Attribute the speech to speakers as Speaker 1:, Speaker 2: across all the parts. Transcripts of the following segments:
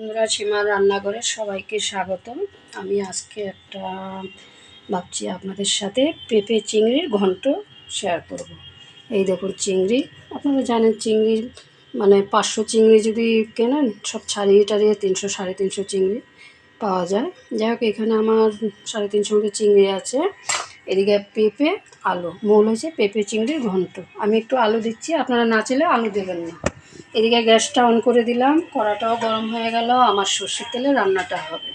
Speaker 1: বন্ধুরা সীমার রান্নাঘরে সবাইকে স্বাগতম। আমি আজকে একটা ভাবছি আপনাদের সাথে পেঁপে চিংড়ির ঘন্ট শেয়ার করব। এই দেখুন চিংড়ি। আপনারা জানেন চিংড়ি মানে পাঁচশো চিংড়ি যদি কেনেন, সব ছাড়িয়ে টাড়িয়ে তিনশো, সাড়ে তিনশো চিংড়ি পাওয়া যায়। যাই হোক, এখানে আমার সাড়ে তিনশো মতো চিংড়ি আছে। এদিকে পেঁপে, আলু। মূল হয়েছে পেঁপে চিংড়ির ঘন্ট। আমি একটু আলু দিচ্ছি, আপনারা না চাইলে আলু দেবেন না। এদিকে গ্যাসটা অন করে দিলাম, কড়াটাও গরম হয়ে গেল, আমার সর্ষের তেলে রান্নাটা হবে।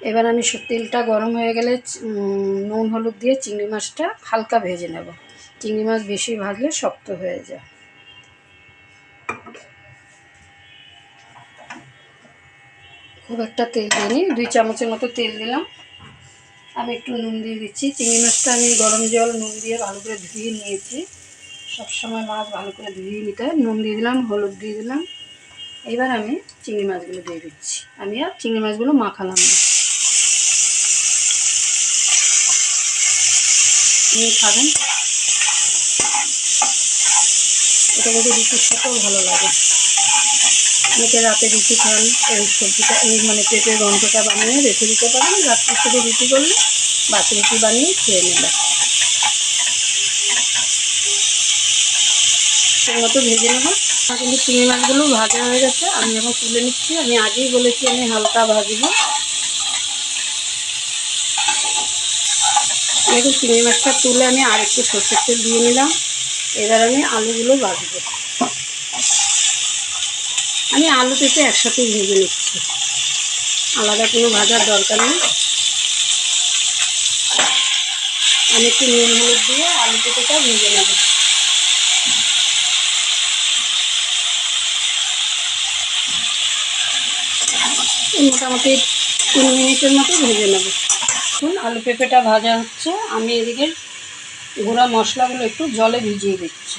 Speaker 1: এবার আমি তেলটা গরম হয়ে গেলে নুন, হলুদ দিয়ে চিংড়ি মাছটা হালকা ভেজে নেব। চিংড়ি মাছ বেশি ভাজলে শক্ত হয়ে যায়। খুব একটা তেল দিইনি, দুই চামচের মতো তেল দিলাম। আমি একটু নুন দিয়ে দিচ্ছি। চিংড়ি মাছটা আমি গরম জল, নুন দিয়ে ভালো করে ধুয়ে নিয়েছি। সবসময় মাছ ভালো করে ধুয়ে নিতে হয়। নুন দিয়ে দিলাম, হলুদ দিয়ে দিলাম। এবার আমি চিংড়ি মাছগুলো দিয়ে দিচ্ছি। আমি আর চিংড়ি মাছগুলো মাখালাম না। খাবেন। এটা কিন্তু রুটির সাথেও ভালো লাগে। অনেকে রাতে রুটি খান, এই সবজিটা, এই মানে পেটের গন্ধটা বানিয়ে রেখে দিতে পারেন। রাত্রে শুধু রুটি করলে বাকি রুটি বানিয়ে খেয়ে নেবেন। সেই মতো ভেজে নেব। কিন্তু চিংড়ি মাছগুলো ভাজা হয়ে গেছে, আমি এখন তুলে নিচ্ছি। আমি আগেই বলেছি আমি হালকা ভাজবো। দেখুন, চিংড়ি মাছটা তুলে আমি আর একটু সর্ষের তেল দিয়ে নিলাম। এবার আমি আলুগুলো ভাজবো। আমি আলু পেঁপে একসাথে ভেজে নিচ্ছি। আলাদা কোনো ভাজার দরকার নেই। আমি একটু নুন হলুদ দিয়ে আলু পেঁপেটা ভেজে নেব। মোটামুটি তিন মিনিটের মতো ভেজে নেব। এখন আলু পেঁপেটা ভাজা হচ্ছে। আমি এদিকে গুঁড়া মশলাগুলো একটু জলে ভিজিয়ে দিচ্ছি।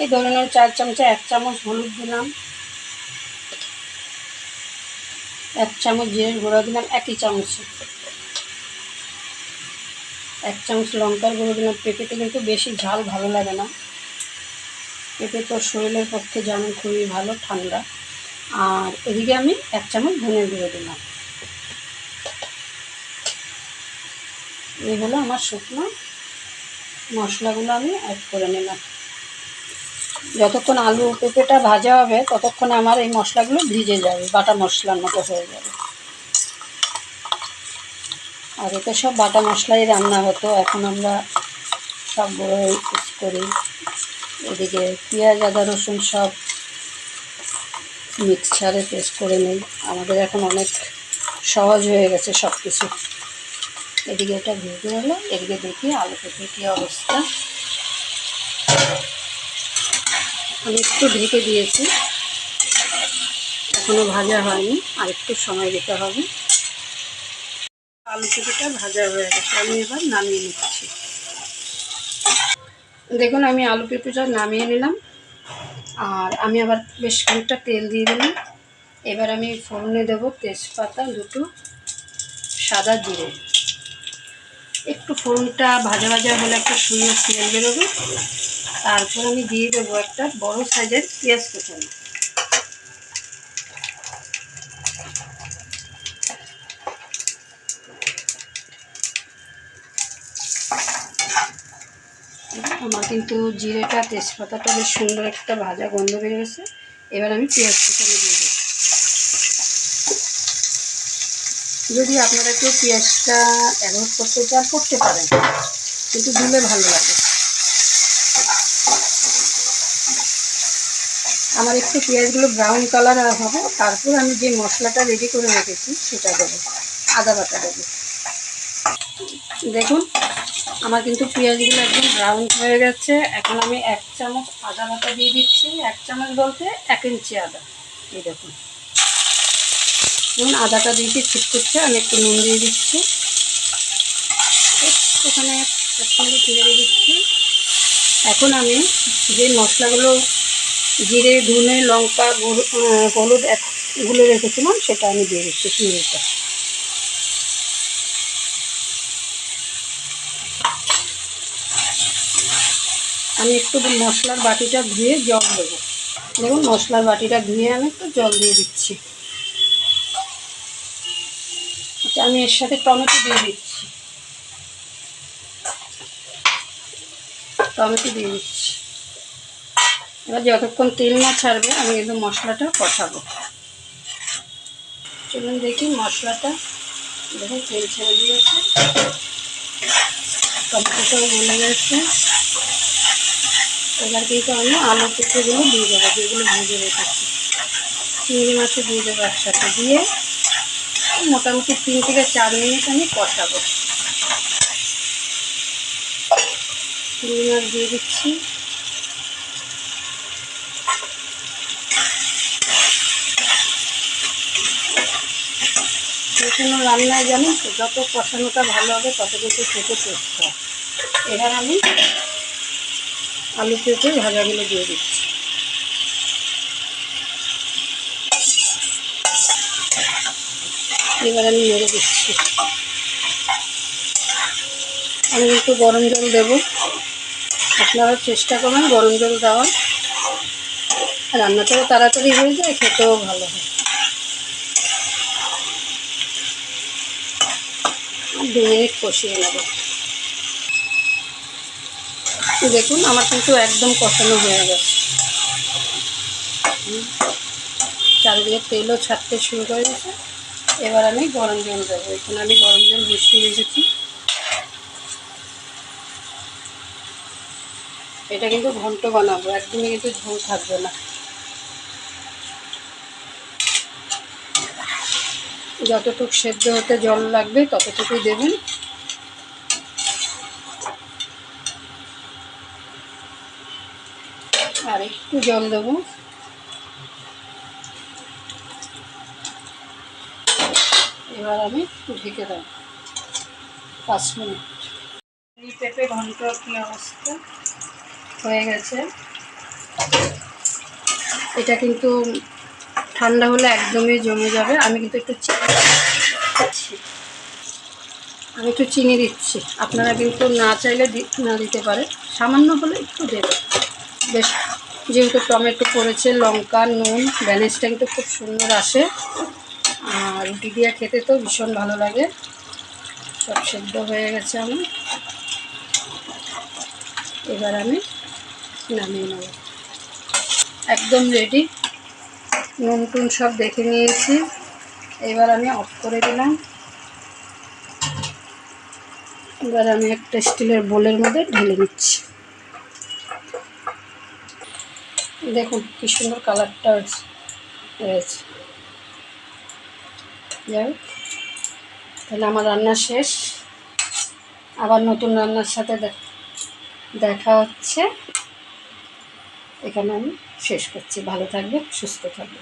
Speaker 1: এই ধরনের চার চামচে এক চামচ হলুদ দিলাম। এক চামচ জিরের গুঁড়ো দিলাম, একই চামচে। এক চামচ লঙ্কার গুঁড়ো দিলাম। পেঁপেতে কিন্তু বেশি ঝাল ভালো লাগে না। পেঁপে তো শরীরের পক্ষে যেমন খুবই ভালো, ঠান্ডা। আর এদিকে আমি এক চামচ ধনের গুঁড়ো দিলাম। এই হলো আমার শুকনো মশলাগুলো আমি অ্যাড করে নিলাম। যতক্ষণ আলু পেঁপেটা ভাজা হবে, ততক্ষণ আমার এই মশলাগুলো ভিজে যাবে, বাটা মশলার মতো হয়ে যাবে। আগে তো সব বাটা মশলাই রান্না হতো, এখন আমরা সব বড় ইউজ করি। এদিকে পেঁয়াজ, আদা, রসুন সব মিক্সচারে পেস্ট করে নিই। আমাদের এখন অনেক সহজ হয়ে গেছে সব কিছু এদিকে এটা ভেজে হলো এদিকে দেখি আলু পেঁপে কী অবস্থা। আমি একটু ঢেকে দিয়েছি। এখনও ভাজা হয়নি, আর একটু সময় দিতে হবে। আলু পেঁপেটা ভাজা হয়ে গেছে, আমি এবার নামিয়ে নিচ্ছি। দেখুন, আমি আলু পেঁপেটা নামিয়ে নিলাম। আর আমি আবার বেশ খানিকটা তেল দিয়ে দিলাম। এবার আমি ফোড়নে দেব তেজপাতা দুটো সাদা জিরে। একটু ফোড়নটা ভাজা ভাজা হলে একটা সুন্দর স্মেল বেরোবে। তারপর আমি দিয়ে দেবো একটা বড় সাইজের পেঁয়াজ কুচানো। আমার কিন্তু জিরেটা, তেজপাতাটা বেশ সুন্দর একটা ভাজা গন্ধ বেরিয়েছে এবার আমি পেঁয়াজ কুচানো দিয়ে দেবো। যদি আপনারা কেউ পেঁয়াজটা অ্যাভয়েড করতে চান, করতে পারেন। কিন্তু দিলে ভালো লাগে। আমার একটু পেঁয়াজগুলো ব্রাউন কালার হবে। তারপর আমি যে মশলাটা রেডি করে রেখেছি, সেটা দেবো। আদা বাটা দেবো। দেখুন আমার কিন্তু পেঁয়াজগুলো একদম ব্রাউন হয়ে গেছে। এখন আমি এক চামচ আদা বাটা দিয়ে দিচ্ছি। এক চামচ বলতে এক ইঞ্চি আদা। এই দেখুন। দেখুন আদাটা দিয়েছি ছিটকুচ্ছে আমি একটু নুন দিয়ে দিচ্ছি। একটুখানে একসঙ্গে তুলে দিচ্ছি। এখন আমি যে মশলাগুলো জিরে, ধনে, লঙ্কা হলুদ একগুলো রেখেছিলাম, সেটা আমি দিয়ে দিচ্ছি চিংড়িটা আমি একটু মশলার বাটিটা ধুয়ে জল দেবো। দেখুন, মশলার বাটিটা ধুয়ে আমি একটু জল দিয়ে দিচ্ছি। আচ্ছা আমি এর সাথে টমেটো দিয়ে দিচ্ছি। টমেটো দিয়ে দিচ্ছি। এবার যতক্ষণ তেল না ছাড়বে, আমি কিন্তু মশলাটা কষাবো। চলুন দেখি মশলাটা। দেখুন, তেল ছেড়ে দিয়েছে। টমেটোটাও গলে গেছে। এবার কিন্তু আমি আলু পেঁপেগুলো দিয়ে দেবো, যেগুলো ভেজে রেখেছি। চিংড়ি মাছও দিয়ে দেবো একসাথে দিয়ে। মোটামুটি তিন থেকে চার মিনিট আমি কষাবো। চিংড়ি মাছ দিয়ে দিচ্ছি। কোনো রান্নায় জানেন যত কষানোটা ভালো হবে, তত কিন্তু খেতে টেস্ট হয়। এবার আমি আলু পেঁপে ভাজাগুলো দিয়ে দিচ্ছি। এবার আমি মেরে দিচ্ছি। আমি একটু গরম জল দেব। আপনারা চেষ্টা করবেন গরম জল দেওয়ার। রান্নাটাও তাড়াতাড়ি হয়ে যায়, খেতেও ভালো হয়। দু মিনিট কষিয়ে নেব। দেখুন, আমার কিন্তু একদম কষানো হয়ে গেছে। চারিদিকে তেলও ছাড়তে শুরু করে গেছে এবার আমি গরম জল দেবো। এখানে আমি গরম জল বসিয়ে রেখেছি। এটা কিন্তু ঘন্ট বানাবো, একদমই কিন্তু ঝোল থাকবে না। যতটুকু সেদ্ধ হতে জল লাগবে, ততটুকুই দেবেন আর একটু জল দেবো। এবার আমি একটু ঢেকে দেবো। পাঁচ মিনিট। এই পেঁপে ঘন্ট কি অবস্থা? হয়ে গেছে। এটা কিন্তু ঠান্ডা হলে একদমই জমে যাবে। আমি কিন্তু একটু চিনি দিচ্ছি। আমি একটু চিনি দিচ্ছি। আপনারা কিন্তু না চাইলে না দিতে পারে সামান্য হলে একটু দেবে বেশ যেহেতু টমেটো পড়েছে লঙ্কা, নুন, ব্যালেন্সটা কিন্তু খুব সুন্দর আসে। আর রুটি দিয়ে খেতে তো ভীষণ ভালো লাগে। সব সেদ্ধ হয়ে গেছে আমার। এবার আমি নামিয়ে নেব। একদম রেডি নুন টুন সব দেখে নিয়েছি। এবার আমি অফ করে দিলাম। এবার আমি একটা স্টিলের বোলের মধ্যে ঢেলে নিচ্ছি। দেখুন কি সুন্দর কালারটা রয়েছে। যাই তাহলে আমার রান্না শেষ। আবার নতুন রান্নার সাথে দেখা হচ্ছে। এখানে আমি শেষ করছি। ভালো থাকবে সুস্থ থাকবে